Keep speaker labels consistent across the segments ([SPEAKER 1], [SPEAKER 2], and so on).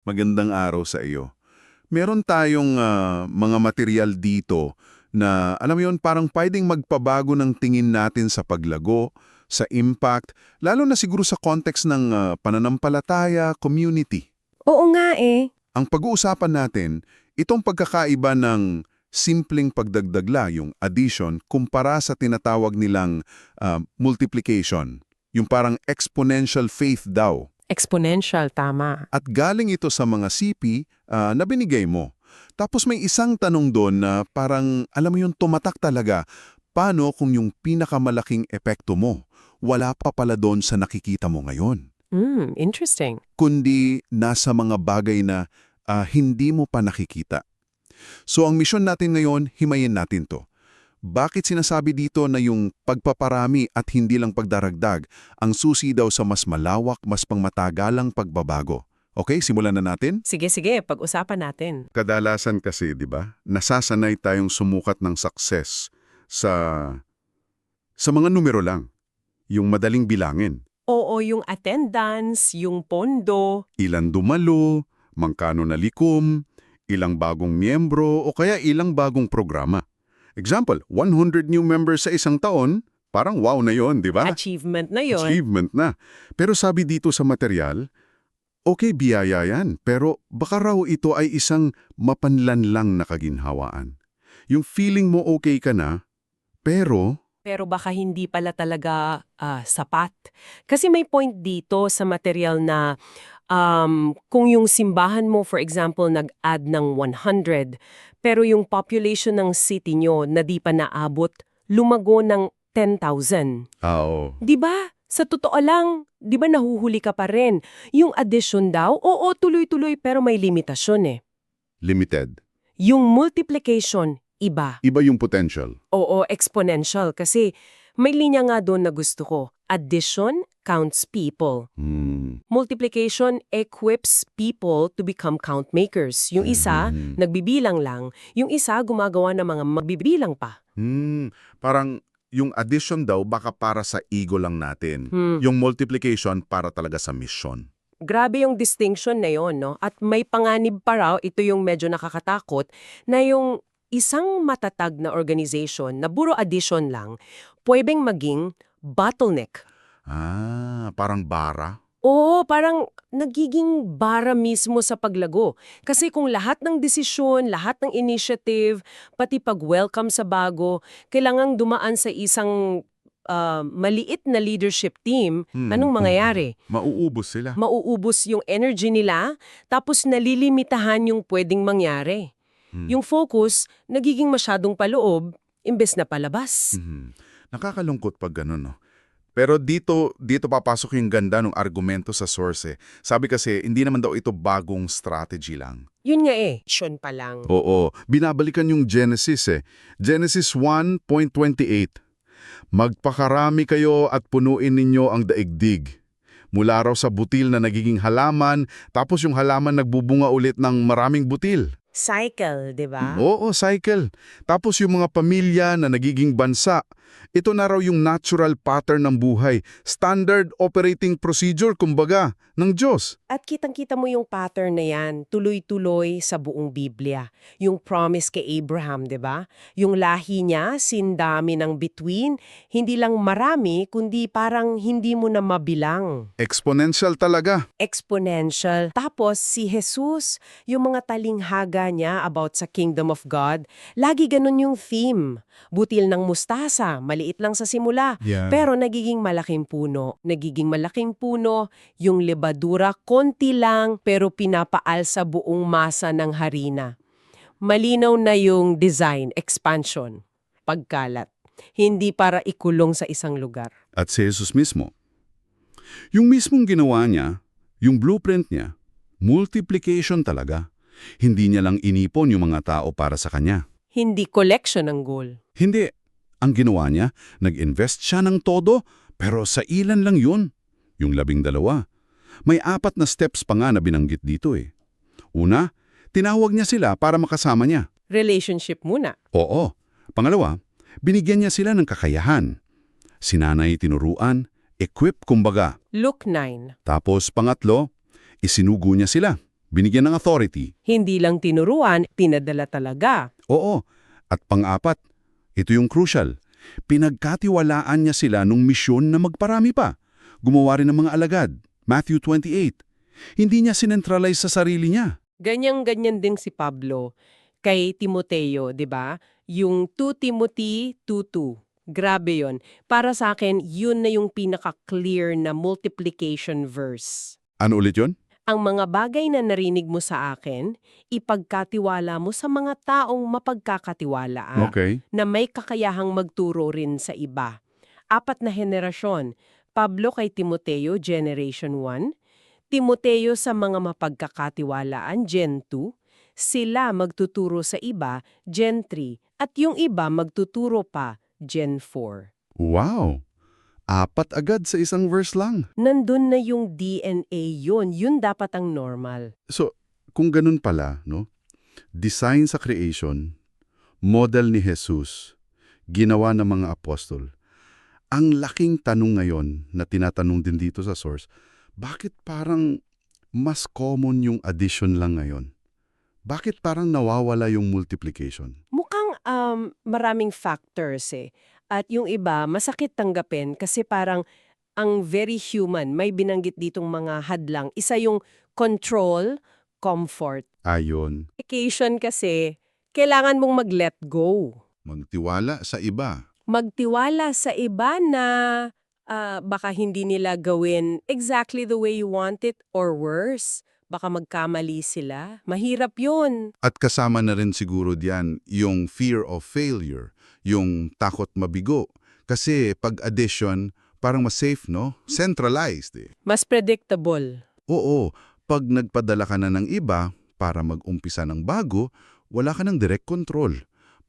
[SPEAKER 1] Magandang araw sa iyo. Meron tayong ah, mga material dito na alam mo yun parang pwedeng magpabago ng tingin natin sa paglago, sa impact, lalo na siguro sa context ng ah, pananampalataya, community.
[SPEAKER 2] Oo nga eh.
[SPEAKER 1] Ang pag-uusapan natin, itong pagkakaiba ng simpleng pagdagdagla, yung addition, kumpara sa tinatawag nilang ah, multiplication. Yung parang exponential faith daw.
[SPEAKER 2] Exponential, tama.
[SPEAKER 1] At galing ito sa mga CP ah, na binigay mo. Tapos may isang tanong doon na parang, alam mo yung tumatak talaga, paano kung yung pinakamalaking epekto mo, wala pa pala doon sa nakikita mo ngayon?
[SPEAKER 2] Hmm, interesting.
[SPEAKER 1] Kundi nasa mga bagay na ah, hindi mo pa nakikita. So ang misyon natin ngayon, himayin natin to. Bakit sinasabi dito na yung pagpaparami at hindi lang pagdaragdag ang susi daw sa mas malawak, mas pangmatagalang pagbabago? Okay, simulan na natin?
[SPEAKER 2] Sige, sige, pag-usapan natin.
[SPEAKER 1] Kadalasan kasi, di ba, nasasanay tayong sumukat ng success sa sa mga numero lang. Yung madaling bilangin.
[SPEAKER 2] Oo, yung attendance, yung pondo.
[SPEAKER 1] Ilan dumalo, mangkano na likom, ilang bagong miyembro o kaya ilang bagong programa. Example, 100 new members sa isang taon, parang wow na yon, di ba?
[SPEAKER 2] Achievement na yon.
[SPEAKER 1] Achievement na. Pero sabi dito sa material, okay biyaya yan, pero baka raw ito ay isang mapanlanlang na kaginhawaan. Yung feeling mo okay ka na, pero
[SPEAKER 2] Pero baka hindi pala talaga ah, sapat. Kasi may point dito sa material na um, kung yung simbahan mo, for example, nag-add ng 100, pero yung population ng city nyo na di pa naabot, lumago ng 10,000.
[SPEAKER 1] ah, oo.
[SPEAKER 2] 'Di ba? Sa totoo lang, 'di ba nahuhuli ka pa rin? Yung addition daw, oo, tuloy-tuloy pero may limitasyon eh.
[SPEAKER 1] limited.
[SPEAKER 2] Yung multiplication, iba.
[SPEAKER 1] Iba yung potential.
[SPEAKER 2] Oo, exponential kasi may linya nga doon na gusto ko. Addition counts people.
[SPEAKER 1] Hmm.
[SPEAKER 2] Multiplication equips people to become count makers. Yung isa,
[SPEAKER 1] Mhm.
[SPEAKER 2] nagbibilang lang. Yung isa, gumagawa ng mga magbibilang pa.
[SPEAKER 1] Hmm, parang yung addition daw baka para sa ego lang natin.
[SPEAKER 2] Hmm.
[SPEAKER 1] Yung multiplication para talaga sa mission.
[SPEAKER 2] Grabe yung distinction na yon, no? At may panganib pa raw, ito yung medyo nakakatakot, na yung isang matatag na organization na puro addition lang, pwedeng maging bottleneck.
[SPEAKER 1] Ah, parang bara.
[SPEAKER 2] Oo, parang nagiging bara mismo sa paglago. Kasi kung lahat ng desisyon, lahat ng initiative, pati pag-welcome sa bago, kailangang dumaan sa isang ah, maliit na leadership team,
[SPEAKER 1] Hmm.
[SPEAKER 2] anong mangyayari?
[SPEAKER 1] Mauubos sila.
[SPEAKER 2] mauubos yung energy nila, tapos nalilimitahan yung pwedeng mangyari.
[SPEAKER 1] Hmm.
[SPEAKER 2] Yung focus, nagiging masyadong paloob, imbes na palabas.
[SPEAKER 1] Mhm. Nakakalungkot pag ganun, no? Pero dito, dito papasok yung ganda ng argumento sa source. eh. Sabi kasi, hindi naman daw ito bagong strategy lang.
[SPEAKER 2] Yun nga eh, Sean pa lang.
[SPEAKER 1] Oo, binabalikan yung Genesis eh. Genesis 1.28 Magpakarami kayo at punuin ninyo ang daigdig. Mula raw sa butil na nagiging halaman, tapos yung halaman nagbubunga ulit ng maraming butil.
[SPEAKER 2] Cycle, di ba?
[SPEAKER 1] Oo, cycle. Tapos yung mga pamilya na nagiging bansa, ito na raw yung natural pattern ng buhay, standard operating procedure, kumbaga, ng Diyos.
[SPEAKER 2] At kitang-kita mo yung pattern na yan, tuloy-tuloy sa buong Biblia. Yung promise kay Abraham, di ba? Yung lahi niya, sindami ng between, hindi lang marami, kundi parang hindi mo na mabilang.
[SPEAKER 1] Exponential talaga.
[SPEAKER 2] exponential. Tapos si Jesus, yung mga talinghaga niya about sa kingdom of God, lagi ganun yung theme. Butil ng mustasa, maliit lang sa simula,
[SPEAKER 1] Yeah.
[SPEAKER 2] pero nagiging malaking puno. Nagiging malaking puno, yung lebadura konti lang pero pinapaal sa buong masa ng harina. Malinaw na yung design, expansion, pagkalat. Hindi para ikulong sa isang lugar.
[SPEAKER 1] at si Jesus mismo. Yung mismong ginawa niya, yung blueprint niya, multiplication talaga. Hindi niya lang inipon yung mga tao para sa kanya.
[SPEAKER 2] Hindi collection ang goal.
[SPEAKER 1] Hindi. Ang ginawa niya, nag-invest siya ng todo, pero sa ilan lang yun. Yung labing dalawa. May apat na steps pa nga na binanggit dito eh. Una, tinawag niya sila para makasama niya.
[SPEAKER 2] Relationship muna.
[SPEAKER 1] Oo. Pangalawa, binigyan niya sila ng kakayahan. Sinanay tinuruan, equip kumbaga.
[SPEAKER 2] Luke 9.
[SPEAKER 1] Tapos pangatlo, isinugo niya sila. binigyan ng authority.
[SPEAKER 2] Hindi lang tinuruan, pinadala talaga.
[SPEAKER 1] Oo. At pang-apat, ito yung crucial. Pinagkatiwalaan niya sila nung misyon na magparami pa. Gumawa rin ng mga alagad. Matthew 28. Hindi niya sinentralize sa sarili niya.
[SPEAKER 2] Ganyang-ganyan din si Pablo kay Timoteo, 'di ba? Yung 2 Timothy 2:2. Grabe 'yon. Para sa akin, yun na yung pinaka-clear na multiplication verse.
[SPEAKER 1] Ano ulit yun?
[SPEAKER 2] Ang mga bagay na narinig mo sa akin, ipagkatiwala mo sa mga taong mapagkakatiwalaan
[SPEAKER 1] Okay.
[SPEAKER 2] na may kakayahang magturo rin sa iba. Apat na henerasyon. Pablo kay Timoteo, Generation 1. Timoteo sa mga mapagkakatiwalaan, Gen 2. Sila magtuturo sa iba, Gen 3. At yung iba magtuturo pa, Gen 4.
[SPEAKER 1] Wow! Apat agad sa isang verse lang.
[SPEAKER 2] Nandun na yung DNA yun. Yun dapat ang normal.
[SPEAKER 1] So, kung ganun pala, no? Design sa creation, model ni Jesus, ginawa ng mga apostol. Ang laking tanong ngayon na tinatanong din dito sa source, bakit parang mas common yung addition lang ngayon? Bakit parang nawawala yung multiplication?
[SPEAKER 2] Mukhang um, maraming factors eh. At yung iba, masakit tanggapin kasi parang ang very human. May binanggit ditong mga hadlang. Isa yung control, comfort.
[SPEAKER 1] Ayon,
[SPEAKER 2] Vacation kasi, kailangan mong mag-let go.
[SPEAKER 1] magtiwala sa iba.
[SPEAKER 2] Magtiwala sa iba na ah, baka hindi nila gawin exactly the way you want it or worse. Baka magkamali sila. Mahirap yun.
[SPEAKER 1] At kasama na rin siguro diyan yung fear of failure, yung takot mabigo. Kasi pag addition, parang mas safe, no? Centralized eh.
[SPEAKER 2] Mas predictable.
[SPEAKER 1] Oo, pag nagpadala ka na ng iba para mag-umpisa ng bago, wala ka ng direct control.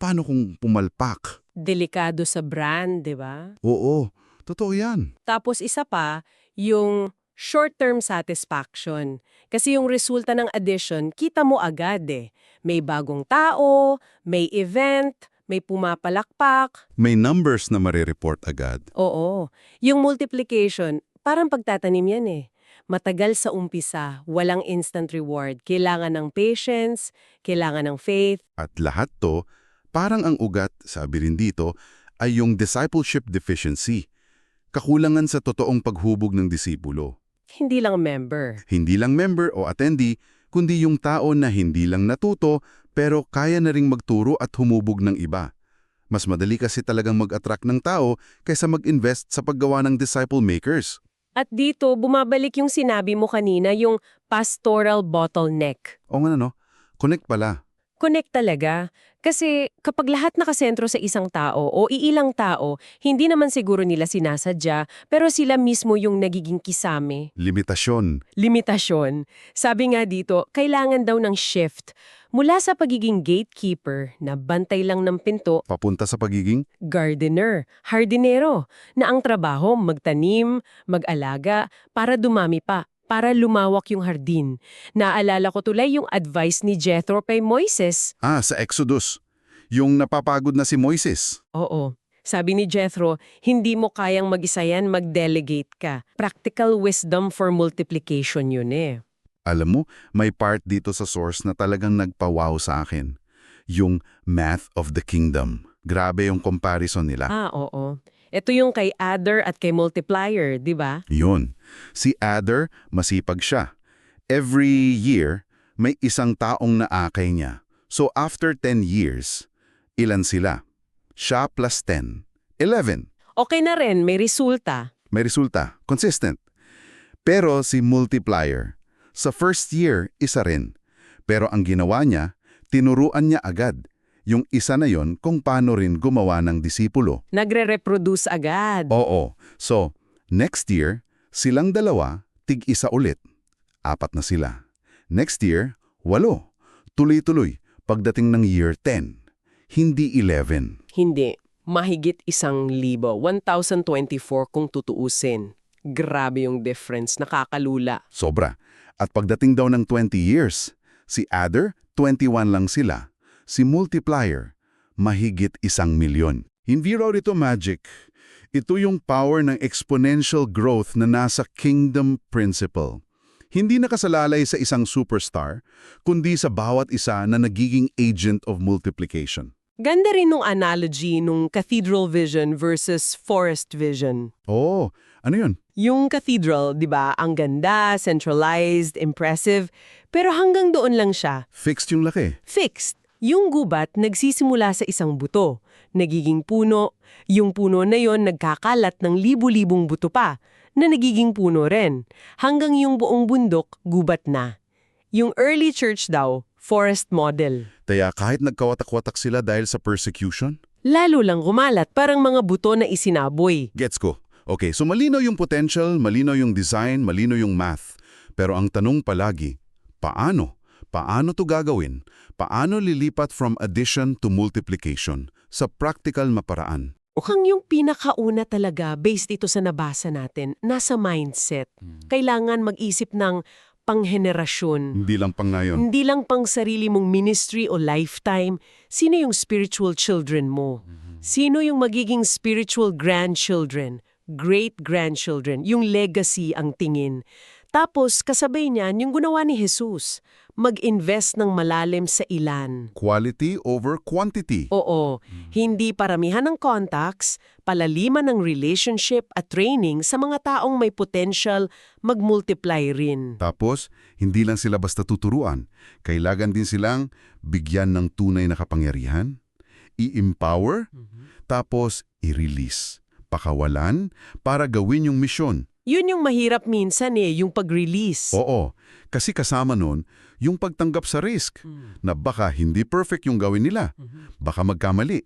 [SPEAKER 1] Paano kung pumalpak?
[SPEAKER 2] Delikado sa brand, di ba?
[SPEAKER 1] Oo, totoo yan.
[SPEAKER 2] Tapos isa pa, yung short-term satisfaction. Kasi yung resulta ng addition, kita mo agad eh. May bagong tao, may event, may pumapalakpak.
[SPEAKER 1] May numbers na marireport agad.
[SPEAKER 2] Oo. Yung multiplication, parang pagtatanim yan eh. Matagal sa umpisa, walang instant reward. Kailangan ng patience, kailangan ng faith.
[SPEAKER 1] At lahat to, parang ang ugat, sabi rin dito, ay yung discipleship deficiency. Kakulangan sa totoong paghubog ng disipulo.
[SPEAKER 2] Hindi lang member.
[SPEAKER 1] Hindi lang member o attendee, kundi yung tao na hindi lang natuto pero kaya na ring magturo at humubog ng iba. Mas madali kasi talagang mag-attract ng tao kaysa mag-invest sa paggawa ng disciple makers.
[SPEAKER 2] At dito, bumabalik yung sinabi mo kanina, yung pastoral bottleneck.
[SPEAKER 1] O nga no, connect pala.
[SPEAKER 2] Connect talaga. Kasi kapag lahat nakasentro sa isang tao o iilang tao, hindi naman siguro nila sinasadya, pero sila mismo yung nagiging kisame.
[SPEAKER 1] Limitasyon.
[SPEAKER 2] Limitasyon. Sabi nga dito, kailangan daw ng shift. Mula sa pagiging gatekeeper na bantay lang ng pinto,
[SPEAKER 1] Papunta sa pagiging
[SPEAKER 2] gardener, hardinero, na ang trabaho magtanim, mag-alaga, para dumami pa, para lumawak yung hardin. Naalala ko tulay yung advice ni Jethro kay Moises.
[SPEAKER 1] Ah, sa Exodus. Yung napapagod na si Moises.
[SPEAKER 2] Oo. Sabi ni Jethro, hindi mo kayang mag-isa yan, mag-delegate ka. Practical wisdom for multiplication yun eh.
[SPEAKER 1] Alam mo, may part dito sa source na talagang nagpa-wow sa akin. Yung math of the kingdom. Grabe yung comparison nila.
[SPEAKER 2] Ah, oo. Ito yung kay adder at kay multiplier, di ba?
[SPEAKER 1] Yun. Si Adder, masipag siya. Every year, may isang taong naakay niya. So after 10 years, ilan sila? Siya plus 10. 11.
[SPEAKER 2] Okay na rin, may resulta.
[SPEAKER 1] May resulta. Consistent. Pero si Multiplier, sa first year, isa rin. Pero ang ginawa niya, tinuruan niya agad. Yung isa na yon kung paano rin gumawa ng disipulo.
[SPEAKER 2] Nagre-reproduce agad.
[SPEAKER 1] Oo. So, next year, silang dalawa, tig-isa ulit. Apat na sila. Next year, walo. Tuloy-tuloy, pagdating ng year 10. Hindi 11.
[SPEAKER 2] Hindi. Mahigit isang libo. 1,024 kung tutuusin. Grabe yung difference. Nakakalula.
[SPEAKER 1] Sobra. At pagdating daw ng 20 years, si Adder, 21 lang sila. Si Multiplier, mahigit isang milyon. Hindi raw ito magic. Ito yung power ng exponential growth na nasa kingdom principle. Hindi nakasalalay sa isang superstar, kundi sa bawat isa na nagiging agent of multiplication.
[SPEAKER 2] Ganda rin nung analogy nung cathedral vision versus forest vision.
[SPEAKER 1] Oo, ano yun?
[SPEAKER 2] Yung cathedral, di ba, ang ganda, centralized, impressive, pero hanggang doon lang siya.
[SPEAKER 1] Fixed yung laki.
[SPEAKER 2] Fixed. Yung gubat nagsisimula sa isang buto, nagiging puno, yung puno na yon nagkakalat ng libu-libong buto pa, na nagiging puno rin, hanggang yung buong bundok gubat na. Yung early church daw, forest model.
[SPEAKER 1] Kaya kahit nagkawatak-watak sila dahil sa persecution?
[SPEAKER 2] Lalo lang gumalat parang mga buto na isinaboy.
[SPEAKER 1] Gets ko. Okay, so malinaw yung potential, malinaw yung design, malinaw yung math. Pero ang tanong palagi, paano? Paano to gagawin? Paano lilipat from addition to multiplication sa practical maparaan?
[SPEAKER 2] Mukhang yung pinakauna talaga, based ito sa nabasa natin, nasa mindset. Kailangan mag-isip ng panghenerasyon.
[SPEAKER 1] Hindi lang pang ngayon.
[SPEAKER 2] Hindi lang pang sarili mong ministry o lifetime. Sino yung spiritual children mo? Sino yung magiging spiritual grandchildren? Great-grandchildren? Yung legacy ang tingin. Tapos, kasabay niyan, yung gunawa ni Jesus. Mag-invest ng malalim sa ilan.
[SPEAKER 1] Quality over quantity.
[SPEAKER 2] Oo, hindi paramihan ng contacts, palaliman ng relationship at training sa mga taong may potential mag-multiply rin.
[SPEAKER 1] Tapos, hindi lang sila basta tuturuan. Kailangan din silang bigyan ng tunay na kapangyarihan, i-empower, tapos i-release. Pakawalan para gawin yung misyon.
[SPEAKER 2] Yun yung mahirap minsan eh, yung pag-release.
[SPEAKER 1] Oo, kasi kasama nun yung pagtanggap sa risk na baka hindi perfect yung gawin nila, baka magkamali.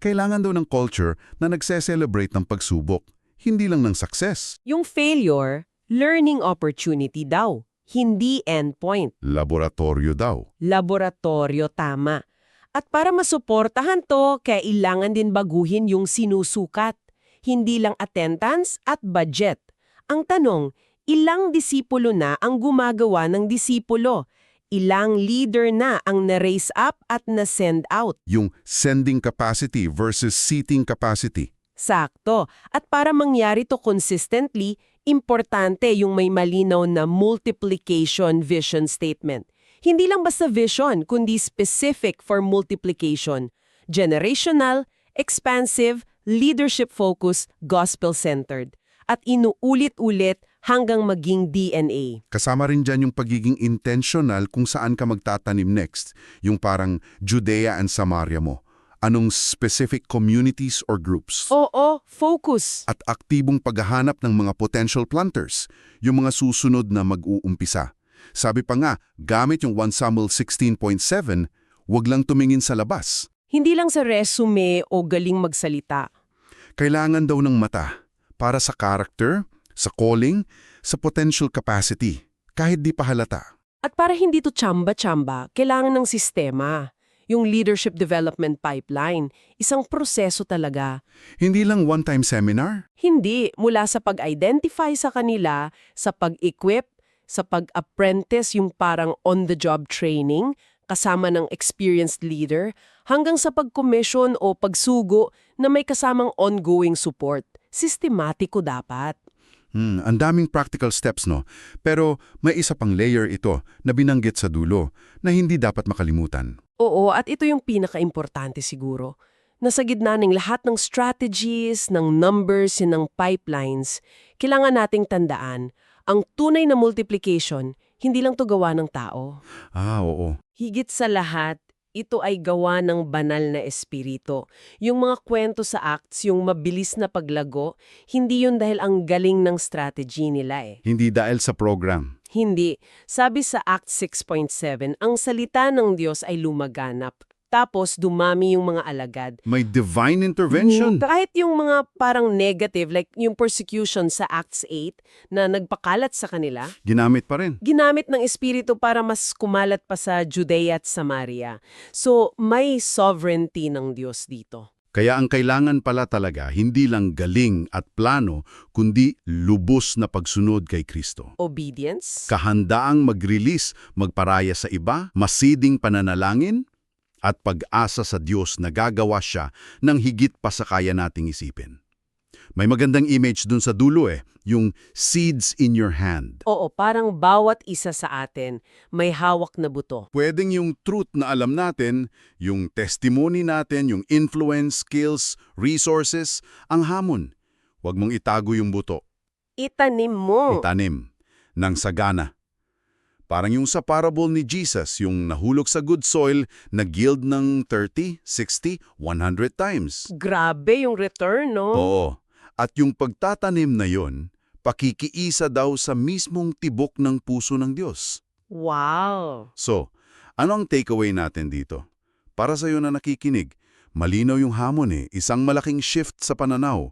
[SPEAKER 1] Kailangan daw ng culture na nagse-celebrate ng pagsubok, hindi lang ng success.
[SPEAKER 2] Yung failure, learning opportunity daw, hindi endpoint.
[SPEAKER 1] Laboratorio daw.
[SPEAKER 2] Laboratorio tama. At para masuportahan to, kailangan din baguhin yung sinusukat. Hindi lang attendance at budget. Ang tanong, ilang disipulo na ang gumagawa ng disipulo? Ilang leader na ang na-raise up at na-send out?
[SPEAKER 1] Yung sending capacity versus seating capacity.
[SPEAKER 2] Sakto. At para mangyari to consistently, importante yung may malinaw na multiplication vision statement. Hindi lang basta vision, kundi specific for multiplication. Generational, expansive, leadership-focused, gospel-centered. At inuulit-ulit hanggang maging DNA.
[SPEAKER 1] Kasama rin dyan yung pagiging intentional kung saan ka magtatanim next. Yung parang Judea and Samaria mo. Anong specific communities or groups.
[SPEAKER 2] Oo, focus.
[SPEAKER 1] At aktibong paghahanap ng mga potential planters, yung mga susunod na mag-uumpisa. Sabi pa nga, gamit yung 1 Samuel 16.7, wag lang tumingin sa labas.
[SPEAKER 2] Hindi lang sa resume o galing magsalita.
[SPEAKER 1] Kailangan daw ng mata para sa character, sa calling, sa potential capacity, kahit di pa halata.
[SPEAKER 2] At para hindi to tsamba-tsamba, kailangan ng sistema. Yung leadership development pipeline, isang proseso talaga.
[SPEAKER 1] Hindi lang one-time seminar,
[SPEAKER 2] Hindi mula sa pag-identify sa kanila, sa pag-equip, sa pag-apprentice yung parang on-the-job training, kasama ng experienced leader, hanggang sa pag-commission o pagsugo na may kasamang ongoing support. Sistematiko dapat.
[SPEAKER 1] Hmm, ang daming practical steps no. Pero may isa pang layer ito na binanggit sa dulo na hindi dapat makalimutan.
[SPEAKER 2] Oo, at ito yung pinaka-importante siguro. Nasa gitna ng lahat ng strategies, ng numbers, ng pipelines, kailangan nating tandaan, ang tunay na multiplication, hindi lang to gawa ng tao.
[SPEAKER 1] Ah, oo.
[SPEAKER 2] Higit sa lahat, ito ay gawa ng banal na espiritu. Yung mga kwento sa acts, yung mabilis na paglago, hindi yun dahil ang galing ng strategy nila eh.
[SPEAKER 1] Hindi dahil sa program.
[SPEAKER 2] Hindi. Sabi sa Act 6.7, ang salita ng Diyos ay lumaganap. Tapos dumami yung mga alagad.
[SPEAKER 1] May divine intervention.
[SPEAKER 2] Mm, Kahit yung mga parang negative, like yung persecution sa Acts 8 na nagpakalat sa kanila,
[SPEAKER 1] Ginamit pa rin.
[SPEAKER 2] ginamit ng Espiritu para mas kumalat pa sa Judea at Samaria. So, may sovereignty ng Diyos dito.
[SPEAKER 1] Kaya ang kailangan pala talaga hindi lang galing at plano, kundi lubos na pagsunod kay Kristo.
[SPEAKER 2] Obedience,
[SPEAKER 1] Kahandaang mag-release, magparaya sa iba, masiding pananalangin, at pag-asa sa Diyos na gagawa siya ng higit pa sa kaya nating isipin. May magandang image dun sa dulo eh, yung seeds in your hand.
[SPEAKER 2] Oo, parang bawat isa sa atin may hawak na buto.
[SPEAKER 1] Pwedeng yung truth na alam natin, yung testimony natin, yung influence, skills, resources, ang hamon. Huwag mong itago yung buto.
[SPEAKER 2] Itanim mo.
[SPEAKER 1] itanim ng sagana. Parang yung sa parable ni Jesus, yung nahulog sa good soil na yield ng 30, 60, 100 times.
[SPEAKER 2] Grabe yung return, no?
[SPEAKER 1] Oo. At yung pagtatanim na yon, pakikiisa daw sa mismong tibok ng puso ng Diyos.
[SPEAKER 2] Wow.
[SPEAKER 1] So, ano ang takeaway natin dito? Para sa iyo na nakikinig, malinaw yung hamon eh, isang malaking shift sa pananaw.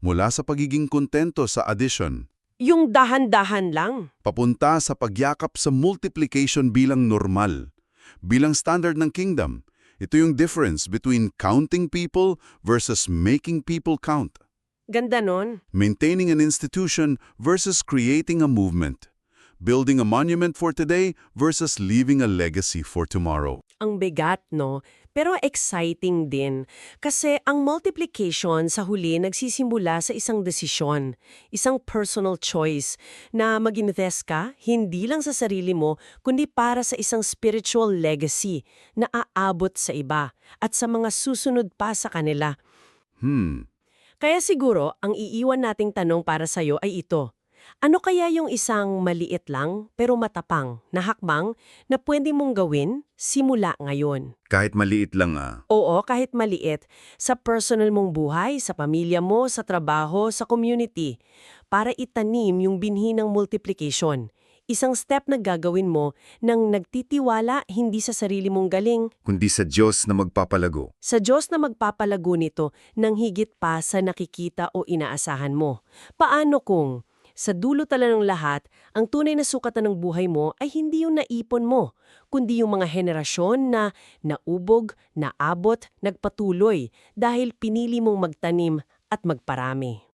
[SPEAKER 1] Mula sa pagiging kontento sa addition,
[SPEAKER 2] Yung dahan-dahan lang.
[SPEAKER 1] papunta sa pagyakap sa multiplication bilang normal, bilang standard ng kingdom. Ito yung difference between counting people versus making people count,
[SPEAKER 2] Ganda nun.
[SPEAKER 1] maintaining an institution versus creating a movement, building a monument for today versus leaving a legacy for tomorrow.
[SPEAKER 2] Ang bigat, no? Pero exciting din. Kasi ang multiplication sa huli nagsisimula sa isang desisyon, isang personal choice na mag-invest ka hindi lang sa sarili mo, kundi para sa isang spiritual legacy na aabot sa iba at sa mga susunod pa sa kanila.
[SPEAKER 1] Hmm,
[SPEAKER 2] Kaya siguro, ang iiwan nating tanong para sa'yo ay ito. Ano kaya yung isang maliit lang pero matapang na hakbang na pwede mong gawin simula ngayon?
[SPEAKER 1] kahit maliit lang ah.
[SPEAKER 2] Oo, kahit maliit, sa personal mong buhay, sa pamilya mo, sa trabaho, sa community, para itanim yung binhi ng multiplication. Isang step na gagawin mo nang nagtitiwala hindi sa sarili mong galing,
[SPEAKER 3] kundi sa Diyos na magpapalago.
[SPEAKER 2] sa Diyos na magpapalago nito ng higit pa sa nakikita o inaasahan mo. Paano kung, sa dulo tala ng lahat, ang tunay na sukatan ng buhay mo ay hindi yung naipon mo, kundi yung mga henerasyon na naubog, naabot, nagpatuloy dahil pinili mong magtanim at magparami.